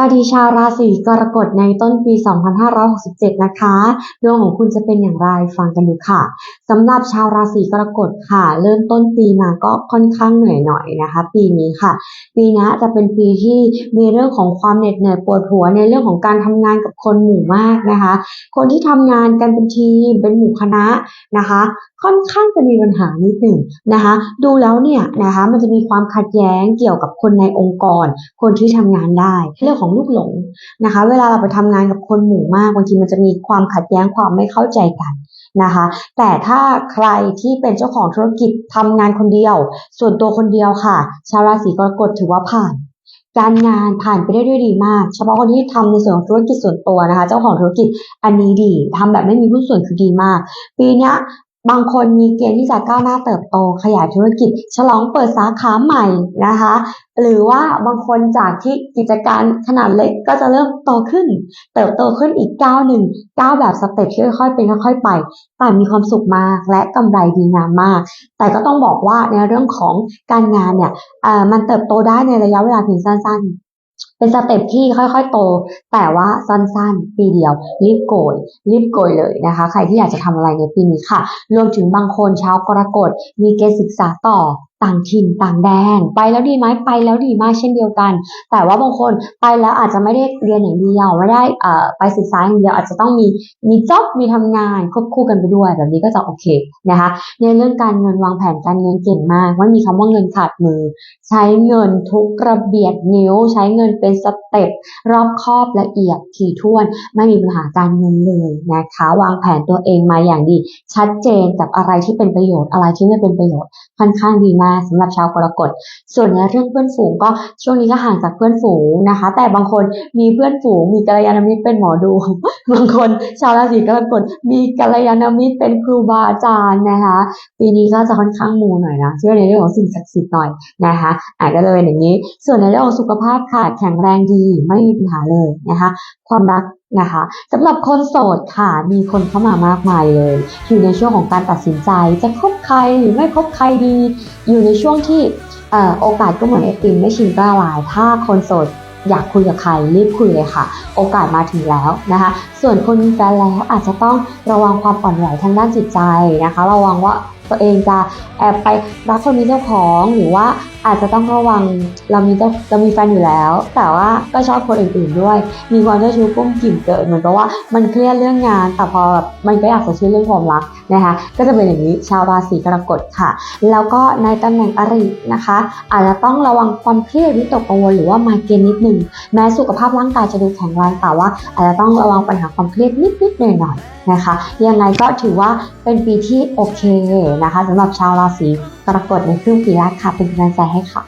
สวัสดีชาวราศีกรกฎในต้นปี 2567 นะคะ ดวงของคุณจะเป็นอย่างไรฟังกันดูค่ะสำหรับชาวราศีกรกฎค่ะ เริ่มต้นปีมาก็ค่อนข้างเหนื่อยหน่อยนะคะ ปีนี้ค่ะ ปีนี้จะเป็นปีที่มีเรื่องของความเหน็ดเหนื่อยปวดหัวในเรื่องของการทำงานกับคนหมู่มากนะคะ คนที่ทำงานกันเป็นทีมเป็นหมู่คณะนะคะ ค่อนข้างจะมีปัญหานิดหนึ่งนะคะ ดูแล้วเนี่ยนะคะมันจะมีความขัดแย้งเกี่ยวกับคนในองค์กร คนที่ทำงานได้ เรื่องของลูกหลงนะคะ เวลาเราไปทำงานกับคนหมู่มากบางทีมันจะมีความขัดแย้งความไม่เข้าใจกันนะคะ แต่ถ้าใครที่เป็นเจ้าของธุรกิจทำงานคนเดียว ส่วนตัวคนเดียวค่ะ ชาวราศีกรกฎถือว่าผ่าน การงานผ่านไปได้ด้วยดีมาก เฉพาะคนที่ทำในส่วนของธุรกิจส่วนตัวนะคะ เจ้าของธุรกิจอันนี้ดีทำแบบไม่มีหุ้นส่วนคือดีมาก ปีนี้ บางคนมีเกณฑ์ที่จะก้าวหน้าเติบโตขยายธุรกิจ ฉลองเปิดสาขาใหม่นะคะ หรือว่าบางคนจากที่กิจการขนาดเล็กก็จะเริ่มโตขึ้น เติบโตขึ้นอีกก้าวหนึ่งก้าวแบบสเต็ปที่ค่อยๆเป็นค่อยๆไป แต่มีความสุขมากและกำไรดีงามมาก แต่ก็ต้องบอกว่าในเรื่องของการงานเนี่ยมันเติบโตได้ในระยะเวลาเพียงสั้นๆ เป็นสเต็ปที่ค่อยๆ โต แต่ว่าสั้นๆ ปีเดียว รีบโกย รีบโกยเลยนะคะ ใครที่อยากจะทำอะไรในปีนี้ค่ะ รวมถึงบางคนชาวกรกฎมีเกณฑ์ศึกษาต่อ ต่างถิ่นต่างแดนไปแล้วดีไหมไปแล้วดีมากเช่นเดียวกัน แต่ว่าบางคนไปแล้วอาจจะไม่ได้เรียนอย่างเดียวไม่ได้ไปศึกษาอย่างเดียวอาจจะต้องมีมีจ็อบมีทำงานควบคู่กันไปด้วยแบบนี้ก็จะโอเคนะคะในเรื่องการเงินวางแผนการเงินเก่งมากไม่มีคำว่าเงินขาดมือ ใช้เงินทุกระเบียดนิ้ว ใช้เงินเป็นสเต็ปรอบคอบละเอียดถี่ถ้วน ไม่มีปัญหาการเงินเลยนะคะวางแผนตัวเองมาอย่างดี ชัดเจนกับอะไรที่เป็นประโยชน์อะไรที่ไม่เป็นประโยชน์ค่อนข้างดีมากสำหรับชาวกรกฎ ส่วนในเรื่องเพื่อนฝูงก็ช่วงนี้ก็ห่างจากเพื่อนฝูงนะคะ แต่บางคนมีเพื่อนฝูง มีกัลยาณมิตรเป็นหมอดู บางคนชาวราศีกรกฎมีกัลยาณมิตรเป็นครูบาอาจารย์นะคะ ปีนี้ก็จะค่อนข้างมูหน่อยนะเชื่อในเรื่องของสิ่งศักดิ์สิทธิ์หน่อยนะคะอาจจะเลยอย่างนี้ ส่วนในเรื่องของสุขภาพค่ะแข็งแรงดีไม่มีปัญหาเลยนะคะ ความรักนะคะสำหรับคนโสดค่ะมีคนเข้ามามากมายเลย อยู่ในช่วงของการตัดสินใจ จะคบใครหรือไม่คบใครดี อยู่ในช่วงที่โอกาสก็เหมือนไอติมไม่ชิมก็ละลาย ถ้าคนโสดอยากคุยกับใครรีบคุยเลยค่ะ โอกาสมาถึงแล้วนะคะ ส่วนคนมีแฟนแล้วอาจจะต้องระวังความอ่อนไหวทางด้านจิตใจนะคะ ระวังว่า ตัวเองจะแอบไปรักคนมีเจ้าของหรือว่าอาจจะต้องระวังเรามีเจ้าเรามีแฟนอยู่แล้ว แต่ว่าก็ชอบคนอื่นๆด้วย มีความเจ้าชู้กุ้มกิ่มเกิดเหมือนกับว่ามันเครียดเรื่องงาน แต่พอแบบมันก็อยากจะชื่อเรื่องความรักนะคะ ก็จะเป็นอย่างนี้ชาวราศีกรกฎค่ะ แล้วก็ในตำแหน่งอรินะคะ อาจจะต้องระวังความเครียดวิตกกังวลหรือว่ามาเกรนนิดนึงแม้สุขภาพร่างกายจะดูแข็งแรงแต่ว่า อาจจะต้องระวังปัญหาความเครียดนิดๆหน่อยๆนะคะยังไงก็ถือว่าเป็นปีที่โอเคนะคะสำหรับชาวราศีกรกฎในครึ่งปีแรกค่ะ เป็นกำลังใจให้ค่ะ